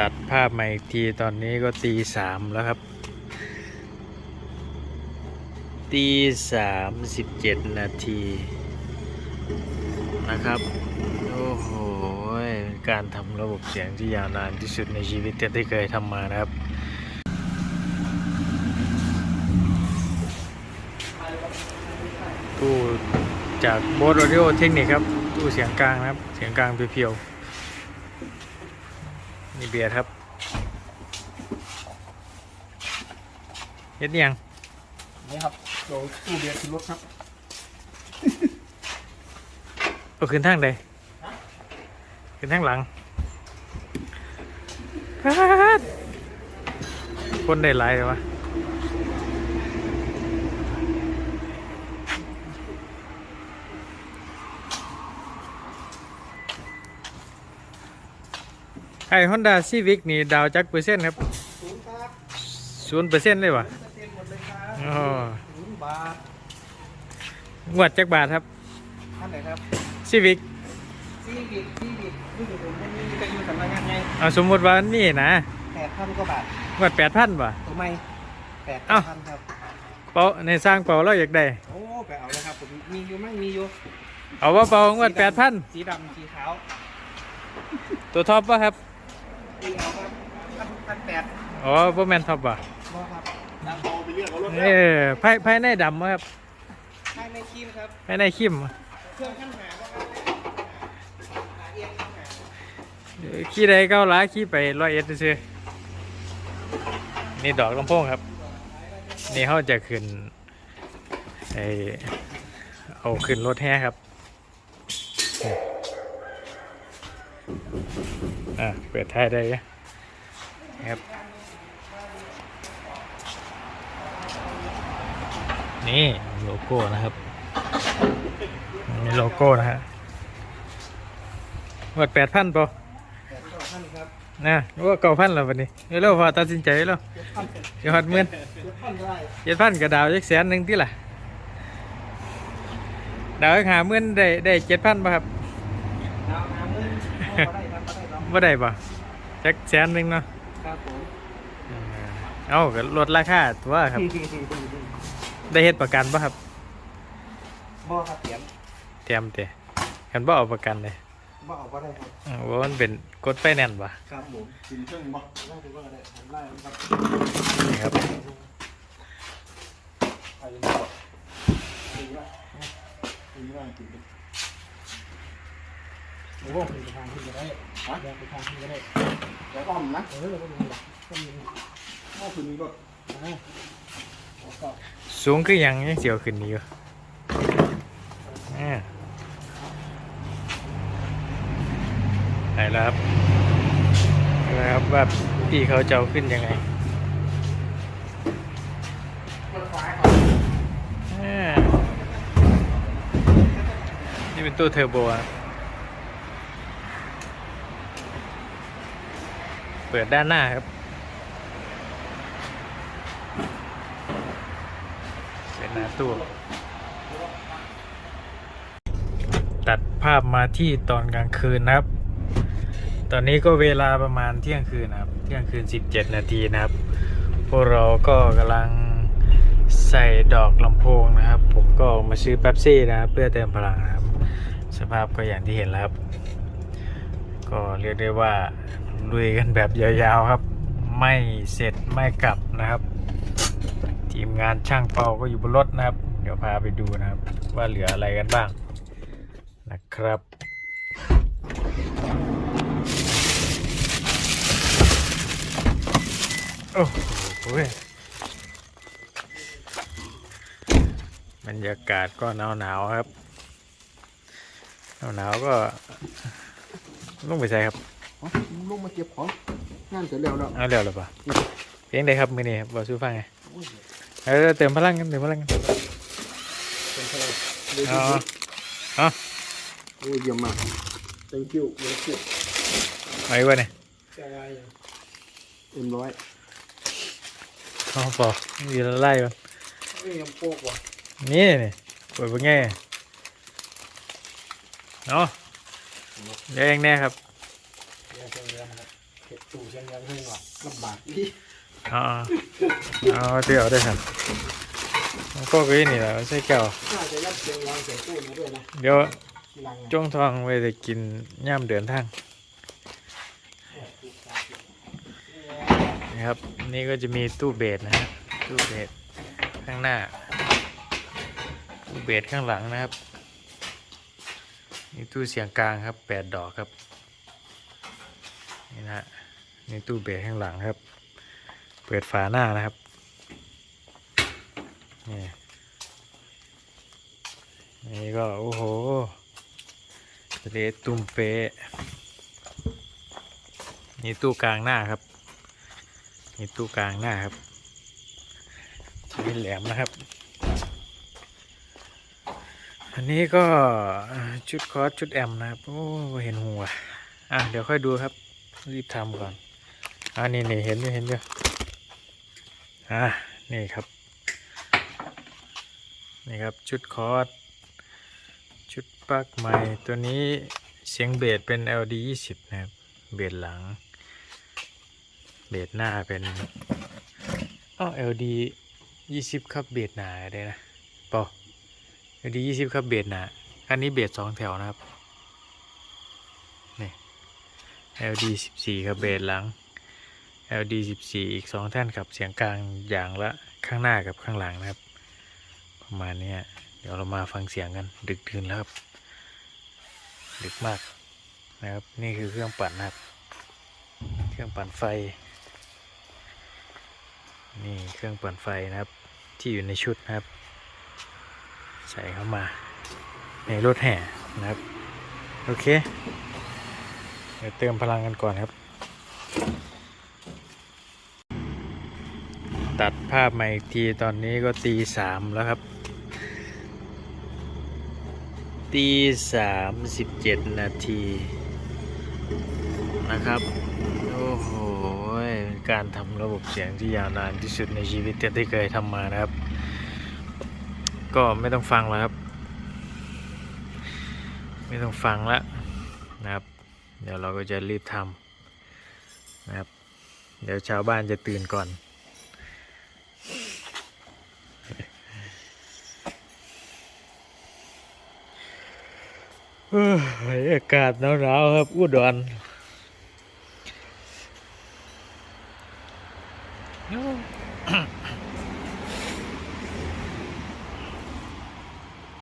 ตัดภาพมาอีกทีตอนนี้ก็ตีสามแล้วครับ ตีสามสิบเจ็ดนาทีนะครับ โอ้โห การทำระบบเสียงที่ยาวนานที่สุดในชีวิตที่เคยทำมานะครับตู้จากโบส a u ดิโอเทคนิคครับตู้เสียงกลางนะครับ เสียงกลางเพียวๆ นี่เบียร์ครับเฮ็ดยังนี่ครับโดตู้เบียร์ขึ้นรถครับเอาขึ้นทางใดขึ้นทางหลังป๊าดคนได้หลายเลยวะ ไอ้ฮอนด้าซีวิกนี่ดาวจักเปอร์เซ็นต์ครับศูนย์ครับศูนย์เปอร์เซ็นต์เลยวะเปอร์เซ็นต์หมดเลยครับอ๋อศูนย์บาทงวดจักบาทครับท่านไหนครับซีวิกซีบิกซีบิกนี่ผมไม่มีไปอยู่สำนักงานไงเอาสมมติว่านี่นะแปดพันกว่าบาทงวดแปดพันป่ะตัวไม่แปดเอ้า พันครับ เปาในสร้างเปาเราอยากได้ โอ้ไปเอาเลยครับผมมีอยู่ไหม่มีอยู่เอาว่าเปางวดแปดพันสีดำสีขาวตัวท็อปป่ะครับ สีเอาครับพันพันแปดอ๋อโบแมนท็อปป่ะบ่ครับน้ำโตไปเรียกเอารถเออภายภายในดำบ่ครับภายในครีมครับ ภายในขิมเครื่องขั้นหาก็ครับหาเอียงขั้นหาเออขี้ใดเก้าหล้าขี้ไปร้อยเอ็ดซื้อนี่ดอกลำโพงครับ นี่เขาจะขึ้นไอเอาขึ้นรถแห่ครับ อะเปิดท้ายได้นะครับ นี่โลโก้นะครับมีโลโก้นะฮะวัดแปดพันปะแปดต่อพันครับนะว่าเก้าพันแล้ววันนี้เร็วๆพอตัดสินใจแล้วเจ็ดพันเจ็ดจะหอดหมื่นพันได้เจ็ดพันกระดาวยักแสนหนึ่งที่ล่ะดาวยักหาหมื่นได้ได้เจ็ดพันป่ะครับ บเอาได้ครับว่าได้ป่ะจักแสนหนึ่งเนาะครับผมเอ้าก็ลดราคาตัวครับ ได้เฮ็ดประกันป่ะครับบ่ครับเสียมเตรียมเตะกันบ่เอาประกันเลยบ่เอาบ่ได้ครับอ้าวว่ามันเป็นกดไฟแนนซ์ป่ะครับผมกินเครื่องบ่ได้ถือว่าได้ทำได้ครับนี่ครับไปยังบ่ถึงละถึงละกินดิ โอ้โหไปทางที่จะได้ฮะไปทางที่จะได้แล้วอ้อมนะเออก็มีหลักก็มีโอ้คืนนี้ก็อ่าก็สูงคือหยังยังเสียวขึ้นนี่อยู่อ่าไหนแล้วครับนะครับว่าพี่เขาจะเอาขึ้นยังไงมันขวาก่อนอ่านี่เป็นตัวเทอร์โบครับ ปิดด้านหน้าครับเป็นหน้าตู้ตัดภาพมาที่ตอนกลางคืนนะครับ ตอนนี้ก็เวลาประมาณเที่ยงคืนนะครับ เที่ยงคืน 17 นาทีนะครับ พวกเราก็กำลังใส่ดอกลำโพงนะครับ ผมก็มาซื้อแป๊บซี่นะครับ เพื่อเติมพลังนะครับ สภาพก็อย่างที่เห็นแล้วครับ ก็เรียกได้ว่า ลุยกันแบบยาวๆครับ ไม่เสร็จไม่กลับนะครับ ทีมงานช่างเป่าก็อยู่บนรถนะครับ เดี๋ยวพาไปดูนะครับ ว่าเหลืออะไรกันบ้างนะครับโอ้โหบรรยากาศก็หนาวหนาวๆครับหนาวหนาวๆก็ลงไปใส่ครับ ลงมาเก็บของงานเสร็จแล้วแล้วเอาเร็วหรือเปล่าเพียงใดครับมือนี้ครับบอกสู้ฟังไงเออเติมพลังกันเติมพลังกันเป็นเท่าไหร่เลยอ๋ออ๋อโอ้ยเยี่ยมมาก thank you thank you ไว้วะเนี่ยเอ็มร้อยอ๋อปอมีละไล่วะนี่ยังโป๊กว่ะนี่นี่เปิดเป็นไงเนาะเดี๋ยวเองแน่ครับ เดี๋ยวเจอกันนะครับเก็บตู้เชียงยังให้หน่อยลำบากอีเอาเอาเอาเดี๋ยวได้ครับมันก็คือนี่แหละไม่ใช่แก้วน่าจะยัดเชียงยังใส่ตู้มาด้วยนะเดี๋ยวทีหลังนะจ้องทองไว้จะกินย่ำเดินทางนะครับ นี่ก็จะมีตู้เบสนะฮะตู้เบสข้างหน้าตู้เบสข้างหลังนะครับนี่ตู้เสียงกลางครับแปดดอกครับ นี่นะฮะนี่ตู้เบสข้างหลังครับ เปิดฝาหน้านะครับนี่นี่ก็โอ้โหทะเลตุ้มเป๊ะนี่ตู้กลางหน้าครับนี่ตู้กลางหน้าครับมีแหลมนะครับ อันนี้ก็ชุดคอสชุดแอมนะครับ โอ้เห็นหัวอะเดี๋ยวค่อยดูครับ รีบทำก่อนอ่านี่นี่เห็นอยู่เห็นอยู่อ่านี่ครับ นี่ครับชุดคอร์สชุดปลั๊กใหม่ตัวนี้เสียงเบสเป็น LD 20นะครับ เบสหลัง เบสหน้าเป็นอ้อ LD 20 ครับเบสหนาได้นะปอ LD 20 ครับเบสหนาอันนี้เบสสองแถวนะครับ LD 14ครับเบสหลัง LD 14 อีก 2 แท่านกับเสียงกลางอย่างละข้างหน้ากับข้างหลังนะครับ ประมาณนี้เดี๋ยวเรามาฟังเสียงกัน ดึกดื่นแล้วครับ ดึกมากนะครับ นี่คือเครื่องปั่นนะครับ เครื่องปั่นไฟ นี่เครื่องปั่นไฟนะครับ ที่อยู่ในชุดนะครับ ใส่เข้ามาในรถแห่นะครับ โอเค ดี๋ยวเติมพลังกันก่อนครับ ตัดภาพมาอีกทีตอนนี้ก็ตีสามแล้วครับ ตีสามสิบเจ็ดนาทีนะครับ โอ้โห การทำระบบเสียงที่ยาวนานที่สุดในชีวิตที่เคยทำมานะครับ ก็ไม่ต้องฟังแล้วครับ ไม่ต้องฟังแล้วนะครับ เดี๋ยวเราก็จะรีบทำนะครับ เดี๋ยวชาวบ้านจะตื่นก่อนเอ้ยอากาศหนาวๆครับอุดร